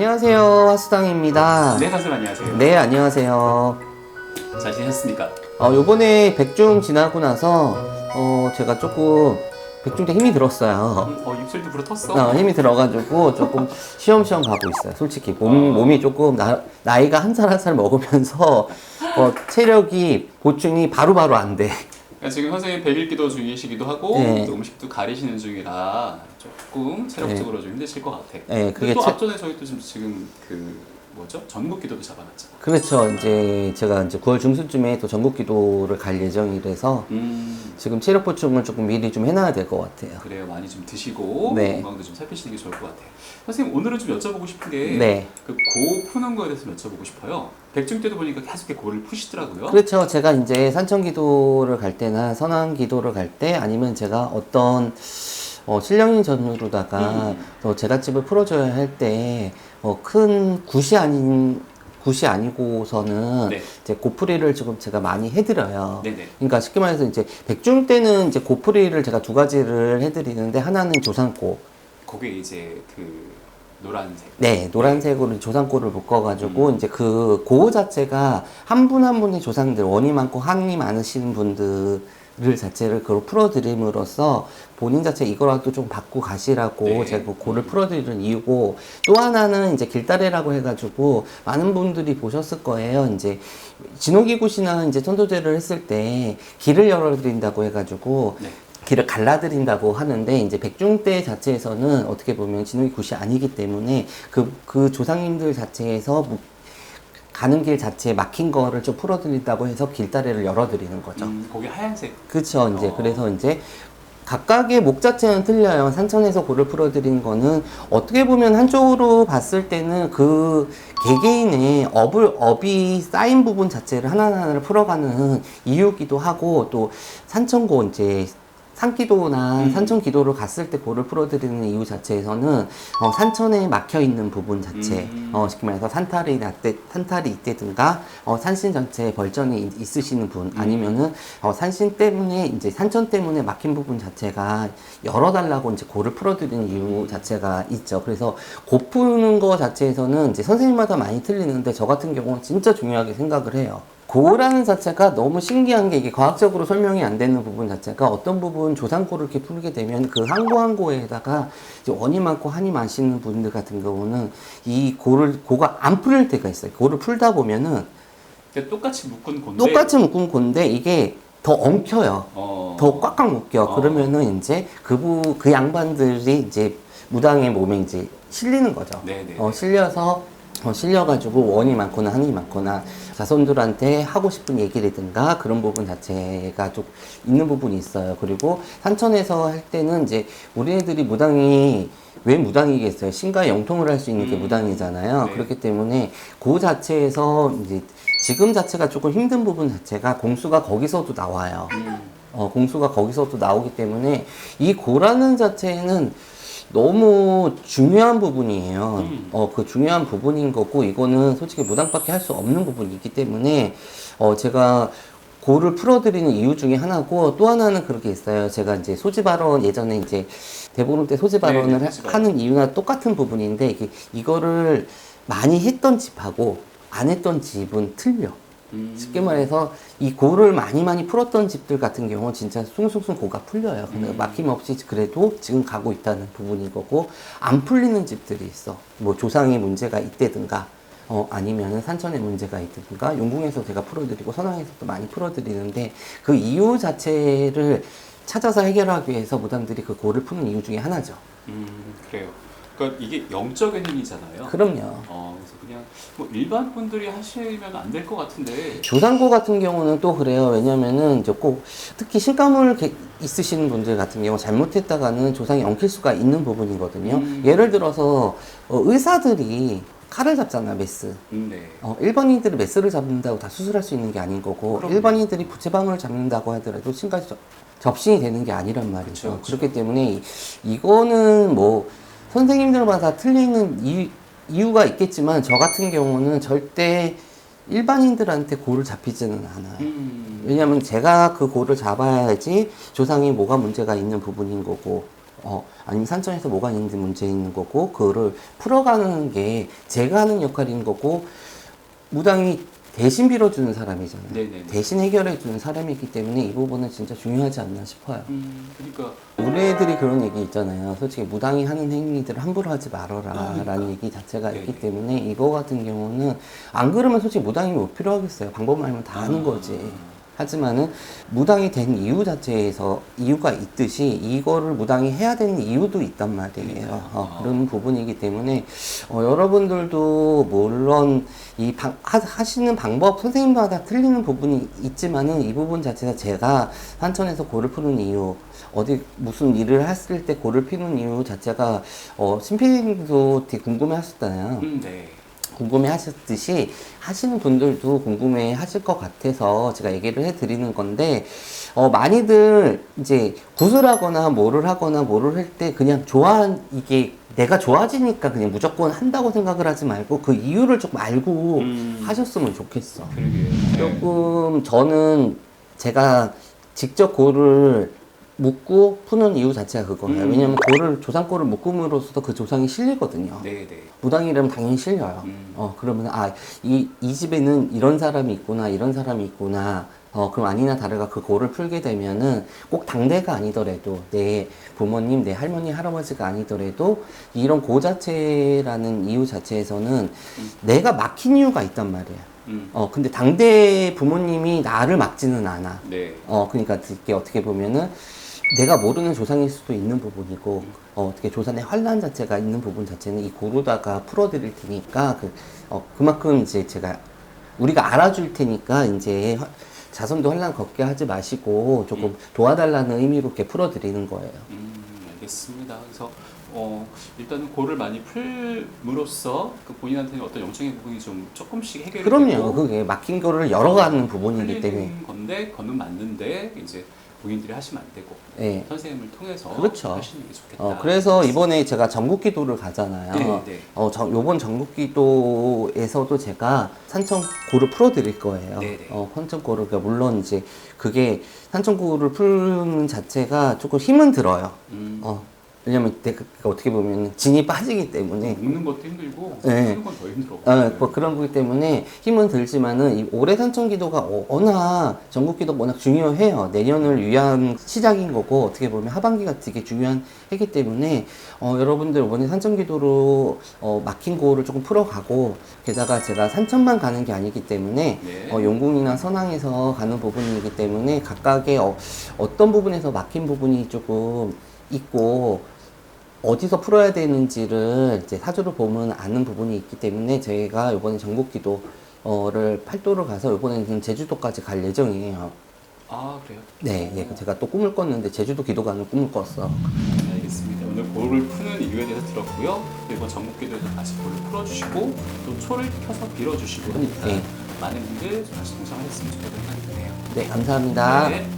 안녕하세요. 화수당입니다. 네, 선생님 안녕하세요. 네, 안녕하세요. 잘 지내셨습니까? 어, 요번에 백중 지나고 나서, 어, 제가 조금, 백중 때 힘이 들었어요. 음, 어, 입술도 불어텄어. 어, 힘이 들어가지고 조금 쉬엄쉬엄 가고 있어요. 솔직히. 몸, 몸이 조금, 나, 나이가 한 살 한 살 먹으면서, 어, 체력이, 보충이 바로바로 안 돼. 그러니까 지금 선생님 100일 기도 중이시기도 하고 네. 또 음식도 가리시는 중이라 조금 체력적으로 좀 힘드실 것 같아. 네, 근데 그게 또 체- 앞전에 저희 또 지금, 지금 그 뭐죠? 전국 기도도 잡아놨잖아. 그렇죠. 이제 제가 이제 9월 중순쯤에 또 전국 기도를 갈 예정이라서 음, 지금 체력 보충을 조금 미리 좀 해놔야 될 것 같아요. 그래요. 많이 좀 드시고 네. 건강도 좀 살피시는 게 좋을 것 같아요. 선생님 오늘은 좀 여쭤보고 싶은 게 네. 그 고 푸는 거에 대해서 여쭤보고 싶어요. 백중 때도 보니까 계속 이렇게 고를 푸시더라고요. 그렇죠. 제가 이제 산천 기도를 갈 때나 선왕 기도를 갈 때 아니면 제가 어떤 어, 신령인 전으로다가 음. 또 제갓집을 풀어줘야 할때 어, 큰 굿이 아닌 굿이 아니고서는 네. 이제 고프리를 지금 제가 많이 해드려요. 네네. 그러니까 쉽게 말해서 이제 백중 때는 이제 고프리를 제가 두 가지를 해드리는데 하나는 조상고, 거기에 이제 그 노란색. 네, 노란색으로 조상고를 묶어가지고, 음. 이제 그 고 자체가 한 분 한 분의 조상들, 원이 많고 한이 많으신 분들 을 자체를 그걸 풀어드림으로써 본인 자체 이거라도 좀 받고 가시라고 네. 제가 그 고를 풀어드리는 이유고, 또 하나는 이제 길다래라고 해가지고, 많은 분들이 보셨을 거예요. 이제 진호기굿이나 이제 천도제를 했을 때 길을 열어드린다고 해가지고, 네. 길을 갈라드린다고 하는데 이제 백중대 자체에서는 어떻게 보면 진흙이 굿이 아니기 때문에 그, 그 조상님들 자체에서 무- 가는 길 자체에 막힌 거를 좀 풀어드린다고 해서 길다리를 열어드리는 거죠. 음, 거기 하얀색. 그쵸. 이제 어. 그래서 이제 각각의 목 자체는 틀려요. 산천에서 고를 풀어드린 거는 어떻게 보면 한쪽으로 봤을 때는 그 개개인의 업을, 업이 쌓인 부분 자체를 하나하나를 풀어가는 이유기도 하고 또 산천고 이제 산기도나 음. 산천 기도를 갔을 때 고를 풀어드리는 이유 자체에서는 어, 산천에 막혀 있는 부분 자체, 음. 어, 쉽게 말해서 산탈이 났대, 산탈이 있다든가 어, 산신 전체에 벌전이 있- 있으시는 분 아니면은 어, 산신 때문에 이제 산천 때문에 막힌 부분 자체가 열어달라고 이제 고를 풀어드리는 이유 자체가 있죠. 그래서 고 푸는 거 자체에서는 이제 선생님마다 많이 틀리는데 저 같은 경우는 진짜 중요하게 생각을 해요. 고라는 자체가 너무 신기한 게 이게 과학적으로 설명이 안 되는 부분 자체가 어떤 부분 조상고를 이렇게 풀게 되면 그 한고 한고에다가 이제 원이 많고 한이 많으시는 분들 같은 경우는 이 고를 고가 안 풀릴 때가 있어요. 고를 풀다 보면은 똑같이 묶은 건데. 똑같이 묶은 건데 이게 더 엉켜요. 어. 더 꽉꽉 묶여. 어. 그러면은 이제 그부 그 양반들이 이제 무당의 몸에 이제 실리는 거죠. 네네. 어, 실려서 어, 실려가지고 원이 많거나 한이 많거나 자손들한테 하고 싶은 얘기라든가 그런 부분 자체가 좀 있는 부분이 있어요. 그리고 산천에서 할 때는 이제 우리네들이 무당이 왜 무당이겠어요? 신과 영통을 할 수 있는 게 음. 무당이잖아요. 네. 그렇기 때문에 그 자체에서 이제 지금 자체가 조금 힘든 부분 자체가 공수가 거기서도 나와요. 음. 어, 공수가 거기서도 나오기 때문에 이 고라는 자체는 너무 중요한 부분이에요. 음. 어, 그 중요한 부분인 거고, 이거는 솔직히 무당밖에 할 수 없는 부분이기 때문에, 어, 제가 고를 풀어드리는 이유 중에 하나고, 또 하나는 그렇게 있어요. 제가 이제 소지발언, 예전에 이제 대보름 때 소지발언을 네, 네, 하-. 하는 이유나 똑같은 부분인데, 이게, 이거를 많이 했던 집하고 안 했던 집은 틀려. 음. 쉽게 말해서 이 고를 많이 많이 풀었던 집들 같은 경우 는 진짜 숭숭숭 고가 풀려요. 근데 음. 막힘없이 그래도 지금 가고 있다는 부분인 거고 안 풀리는 집들이 있어. 뭐 조상의 문제가 있다든가 어 아니면은 산천의 문제가 있다든가 용궁에서 제가 풀어드리고 선왕에서도 많이 풀어드리는데 그 이유 자체를 찾아서 해결하기 위해서 무당들이 그 고를 푸는 이유 중에 하나죠. 음, 그래요. 그러니까 이게 영적인 힘이잖아요. 그럼요. 어, 그래서 뭐 일반 분들이 하시면 안 될 것 같은데. 조상고 같은 경우는 또 그래요. 왜냐면은 이제 꼭 특히 개- 있으신 분들 같은 경우 잘못했다가는 조상이 엉킬 수가 있는 부분이거든요. 음. 예를 들어서 어, 의사들이 칼을 잡잖아, 메스. 음, 네. 어, 일반인들이 메스를 잡는다고 다 수술할 수 있는 게 아닌 거고, 그럼요. 일반인들이 부채방울을 잡는다고 하더라도 신까지 접- 접신이 되는 게 아니란 말이죠. 그쵸, 그쵸. 그렇기 때문에 이- 이거는 뭐 선생님들마다 틀리는 이유, 이유가 있겠지만 저 같은 경우는 절대 일반인들한테 고를 잡히지는 않아요. 음. 왜냐하면 제가 그 고를 잡아야지 조상이 뭐가 문제가 있는 부분인 거고 어, 아니면 산천에서 뭐가 있는지 문제 있는 거고 그거를 풀어가는 게 제가 하는 역할인 거고 무당이 대신 빌어주는 사람이잖아요. 네네네. 대신 해결해주는 사람이기 때문에 이 부분은 진짜 중요하지 않나 싶어요. 음, 그러니까 우리 애들이 그런 얘기 있잖아요. 솔직히 무당이 하는 행위들을 함부로 하지 말아라 그러니까. 라는 얘기 자체가 네네. 있기 때문에 이거 같은 경우는 안 그러면 솔직히 무당이 뭐 필요하겠어요. 방법만 알면 다 하는 거지. 하지만은 무당이 된 이유 자체에서 이유가 있듯이 이거를 무당이 해야 되는 이유도 있단 말이에요. 그러니까요. 어, 아. 그런 부분이기 때문에 어, 여러분들도 물론 이 방- 하, 하시는 방법 선생님마다 틀리는 부분이 있지만은 이 부분 자체가 제가 산천에서 고를 푸는 이유 어디 무슨 일을 했을 때 고를 피는 이유 자체가 어, 신피님도 되게 궁금해 하셨잖아요. 음, 네. 궁금해 하셨듯이 하시는 분들도 궁금해 하실 것 같아서 제가 얘기를 해 드리는 건데, 어, 많이들 이제 구슬하거나 뭐를 하거나 뭐를 할 때 그냥 좋아, 이게 내가 좋아지니까 그냥 무조건 한다고 생각을 하지 말고 그 이유를 조금 알고 음. 하셨으면 좋겠어. 그러게요. 네. 조금 저는 제가 직접 고를 묶고 푸는 이유 자체가 그거예요. 음. 왜냐면 고를 조상고를 묶음으로써 그 조상이 실리거든요. 네, 네. 무당이라면 당연히 실려요. 음. 어, 그러면, 아, 이, 이 집에는 이런 사람이 있구나, 이런 사람이 있구나. 어, 그럼 아니나 다르가 그 고를 풀게 되면은 꼭 당대가 아니더라도 내 부모님, 내 할머니, 할아버지가 아니더라도 이런 고 자체라는 이유 자체에서는 내가 막힌 이유가 있단 말이에요. 음, 어, 근데 당대 부모님이 나를 막지는 않아. 네. 어, 그러니까 이게 어떻게 보면은 내가 모르는 조상일 수도 있는 부분이고, 어, 어떻게 조상의 환란 자체가 있는 부분 자체는 이 고로다가 풀어드릴 테니까, 그, 어, 그만큼 이제 제가, 우리가 알아줄 테니까, 이제 화- 자손도 환란 걷게 하지 마시고, 조금 도와달라는 의미로 이렇게 풀어드리는 거예요. 음, 알겠습니다. 그래서 어, 일단은 고를 많이 풀므로써 그 본인한테는 어떤 영적인 부분이 좀 조금씩 해결이 그럼요. 되고 그게 막힌 거를 열어가는 부분이기 때문에. 건데 그거는 맞는데 이제 본인들이 하시면 안 되고 예. 선생님을 통해서 그렇죠. 하시는 게 좋겠다. 어, 그래서 이번에 제가 전국 기도를 가잖아요. 네, 네. 어, 저, 요번 전국 기도에서도 제가 산천고를 풀어드릴 거예요. 네, 네. 어, 산천고를, 그러니까 물론 이제 그게 산천고를 푸는 자체가 조금 힘은 들어요. 음, 어, 왜냐면 내가 어떻게 보면 진이 빠지기 때문에. 묶는 것도 힘들고 네. 푸는 건 더 힘들어. 어, 뭐 그런 거기 때문에 힘은 들지만은 이 올해 산천 기도가 어, 워낙 전국 기도 워낙 중요해요. 내년을 위한 시작인 거고 어떻게 보면 하반기가 되게 중요한 해기 때문에 어, 여러분들 이번에 산천 기도로 어, 막힌 고를 조금 풀어가고 게다가 제가 산천만 가는 게 아니기 때문에 네. 어, 용궁이나 선왕에서 가는 부분이기 때문에 각각의 어, 어떤 부분에서 막힌 부분이 조금 있고 어디서 풀어야 되는지를 이제 사주를 보면 아는 부분이 있기 때문에 저희가 이번에 전국 기도를 팔도를 가서 이번에는 제주도까지 갈 예정이에요. 아 그래요? 네, 예, 제가 또 꿈을 꿨는데 제주도 기도 가는 꿈을 꿨어. 네, 알겠습니다. 오늘 고를 푸는 이유에 대해서 들었고요. 이번 전국기도에서 다시 고를 풀어주시고 또 초를 켜서 빌어주시고 네. 많은 분들 다시 동참하셨으면 좋겠다는 생각이 드네요. 네, 감사합니다. 네.